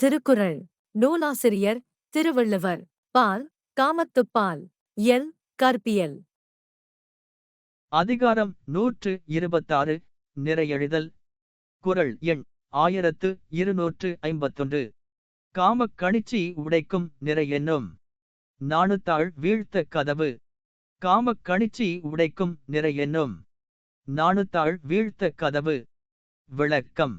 திருக்குறள். நூலாசிரியர் திருவள்ளுவர். பால் காமத்துப்பால். எல். கற்பியல். அதிகாரம் நூற்று இருபத்தாறு. நிறையெழுதல். குறள் எண் ஆயிரத்து இருநூற்று ஐம்பத்தொன்று. காமக் கணிச்சி உடைக்கும் நிறை என்னும். நாணுத்தாள் வீழ்த்த கதவு. காமக் கணிச்சி உடைக்கும் நிறை என்னும். நாணுத்தாள் வீழ்த்த கதவு. விளக்கம்.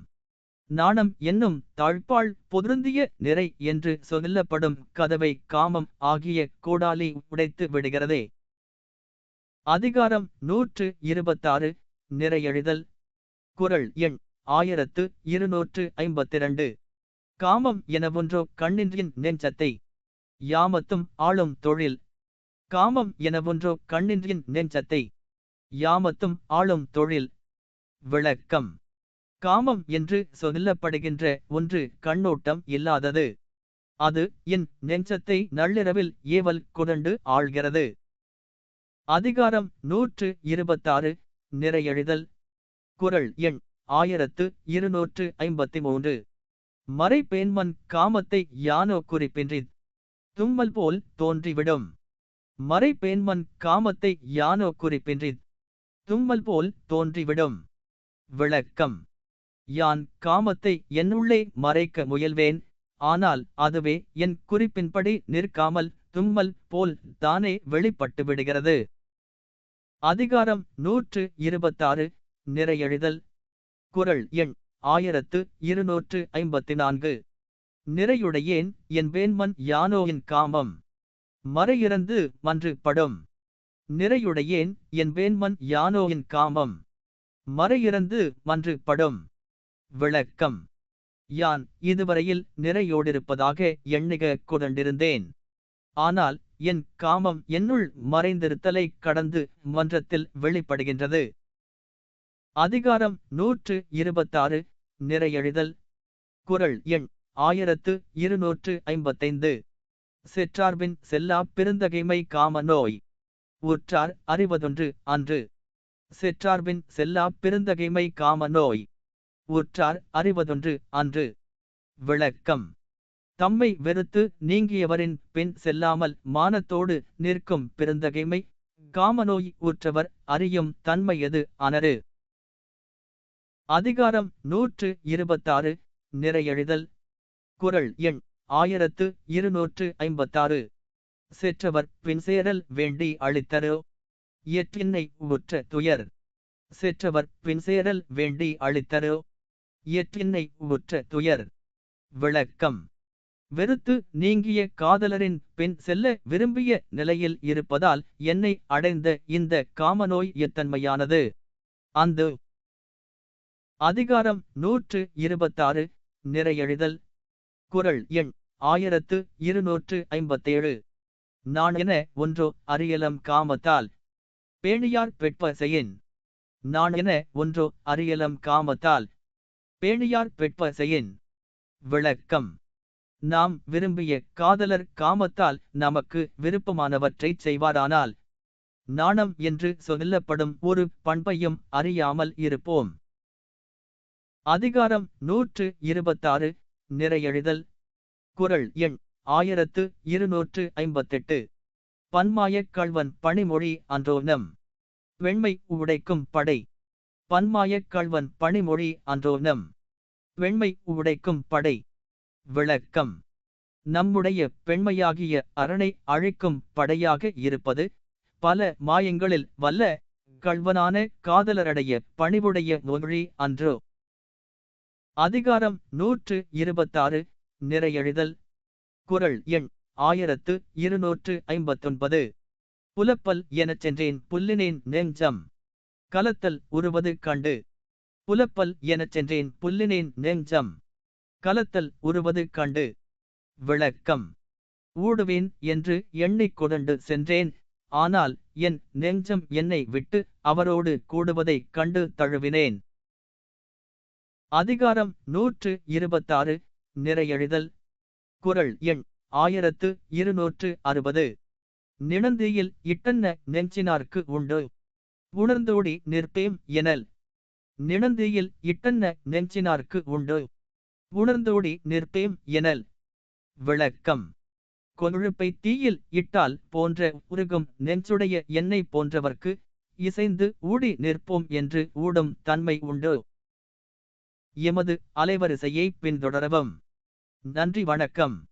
நாணம் என்னும் தாழ்பாள் பொருந்திய நிறை என்று சொல்லப்படும் கதவை காமம் ஆகிய கோடாலி உடைத்து விடுகிறதே. அதிகாரம் நூற்று இருபத்தாறு நிறையெழுதல். குறள் எண் ஆயிரத்து இருநூற்று ஐம்பத்திரண்டு. காமம் எனவொன்றோ கண்ணின்றின் நெஞ்சத்தை யாமத்தும் ஆளும் தொழில். காமம் எனவொன்றோ கண்ணின்றின் நெஞ்சத்தை யாமத்தும் ஆளும் தொழில். விளக்கம். காமம் என்று சொல்லப்படுகின்ற ஒன்று கண்ணோட்டம் இல்லாதது. அது என் நெஞ்சத்தை நள்ளிரவில் ஏவல் கொடண்டு ஆள்கிறது. அதிகாரம் நூற்று இருபத்தாறு நிறையெழுதல். குறள் எண் ஆயிரத்து இருநூற்று ஐம்பத்தி மூன்று மறைப்பேன்மன் காமத்தை யானோ குறிப்பின்றி தும்மல் போல் தோன்றிவிடும். மறைப்பேன்மன் காமத்தை யானோ குறிப்பின்றி தும்மல் போல் தோன்றிவிடும். விளக்கம். யான் காமத்தை என்னுள்ளே மறைக்க முயல்வேன். ஆனால் அதுவே என் குறிப்பின்படி நிற்காமல் தும்மல் போல் தானே வெளிப்பட்டு விடுகிறது. அதிகாரம் நூற்று இருபத்தாறு. நிறையெழுதல். குறள் எண் ஆயிரத்து இருநூற்று ஐம்பத்தி நான்கு நிறையுடையேன் என் வேண்மன் யானோயின் காமம்? மறையிறந்து மன்று படும் நிறையுடையேன் என் வேண்மன் யானோயின் காமம்? மறையிறந்து மன்று படும் விளக்கம். யான் இதுவரையில் நிறையோடிருப்பதாக எண்ணுக கொண்டிருந்தேன். ஆனால் என் காமம் என்னுள் மறைந்திருத்தலை கடந்து மன்றத்தில் வெளிப்படுகின்றது. அதிகாரம் நூற்று இருபத்தாறு நிறையெழுதல். குறள் எண் ஆயிரத்து இருநூற்று ஐம்பத்தைந்து. செற்றார்பின் செல்லா பெருந்தகைமை காம நோய். உற்றார் அறிவதொன்று அன்று. செற்றார்பின் செல்லா பெருந்தகைமை காம நோய். உற்றார் அறிவதொன்று அன்று. விளக்கம். தம்மை வெறுத்து நீங்கியவரின் பின் செல்லாமல் மானத்தோடு நிற்கும் பெருந்தகைமை காமநோய் உற்றவர் அறியும் தன்மையது அனரு அதிகாரம் நூற்று இருபத்தாறு நிறையெழுதல். குறள் எண் ஆயிரத்து இருநூற்று ஐம்பத்தாறு. செற்றவர் பின்சேரல் வேண்டி அளித்தரோ? எற்றின்னை உற்ற துயர். செற்றவர் பின்சேரல் வேண்டி அளித்தரோ? எற்றின்னை உற்ற துயர். விளக்கம். வெறுத்து நீங்கிய காதலரின் பின் செல்ல விரும்பிய நிலையில் இருப்பதால் என்னை அடைந்த இந்த காமநோய் எத்தன்மையானது? அந்த. அதிகாரம் நூற்று இருபத்தாறு. நிறையெழுதல். குறள் எண் ஆயிரத்து இருநூற்று ஐம்பத்தேழு. நான் என ஒன்றோ அரியலம் காமத்தால். பேணியார் பெட்ப செய்யின் நான் என ஒன்றோ அரியலம் காமத்தால். பேணியார் பெட்பசையின் விளக்கம். நாம் விரும்பிய காதலர் காமத்தால் நமக்கு விருப்பமானவற்றைச் செய்வாரானால் நாணம் என்று சொல்லப்படும் ஒரு பண்பையும் அறியாமல் இருப்போம். அதிகாரம் நூற்று இருபத்தாறு நிறையெழுதல். குறள் எண் ஆயிரத்து இருநூற்று ஐம்பத்தெட்டு. பன்மாயக் கள்வன் பணிமொழி அன்றோனம். வெண்மை உடைக்கும் படை. பன்மாயக் கள்வன் பணிமொழி அன்றோனம் பெண்மை உடைக்கும் படை. விளக்கம். நம்முடைய பெண்மையாகிய அரணை அழைக்கும் படையாக இருப்பது பல மாயங்களில் வல்ல கள்வனான காதலரடைய பணிவுடைய நொழி அன்றோ. அதிகாரம் நூற்று இருபத்தாறு நிறையெழுதல். குறள் எண் ஆயிரத்து இருநூற்று ஐம்பத்தொன்பது. புலப்பல் எனச் சென்றேன் புல்லினேன் நெஞ்சம். கலத்தல் உருவது கண்டு. புலப்பல் எனச் சென்றேன் புல்லினேன் நெஞ்சம். கலத்தல் உருவது கண்டு. விளக்கம். ஊடுவேன் என்று எண்ணிக் கொடண்டு சென்றேன். ஆனால் என் நெஞ்சம் என்னை விட்டு அவரோடு கூடுவதைக் கண்டு தழுவினேன். அதிகாரம் நூற்று இருபத்தாறு. நிறையெழுதல். குறள் எண் ஆயிரத்து இருநூற்று அறுபது. நிணந்தியில் இட்டன்ன நெஞ்சினார்க்கு உண்டு? உணர்ந்தோடி நிற்பேம் எனல். நிணந்தியில் இட்டன்ன நெஞ்சினார்க்கு உண்டு. உணர்ந்தோடி நிற்பேம் எனல். விளக்கம். கொழுப்பை தீயில் இட்டால் போன்ற உருகும் நெஞ்சுடைய எண்ணெய் போன்றவர்க்கு இசைந்து ஊடி நிற்போம் என்று ஊடும் தன்மை உண்டு. எமது அலைவரிசையை பின்தொடரவும். நன்றி வணக்கம்.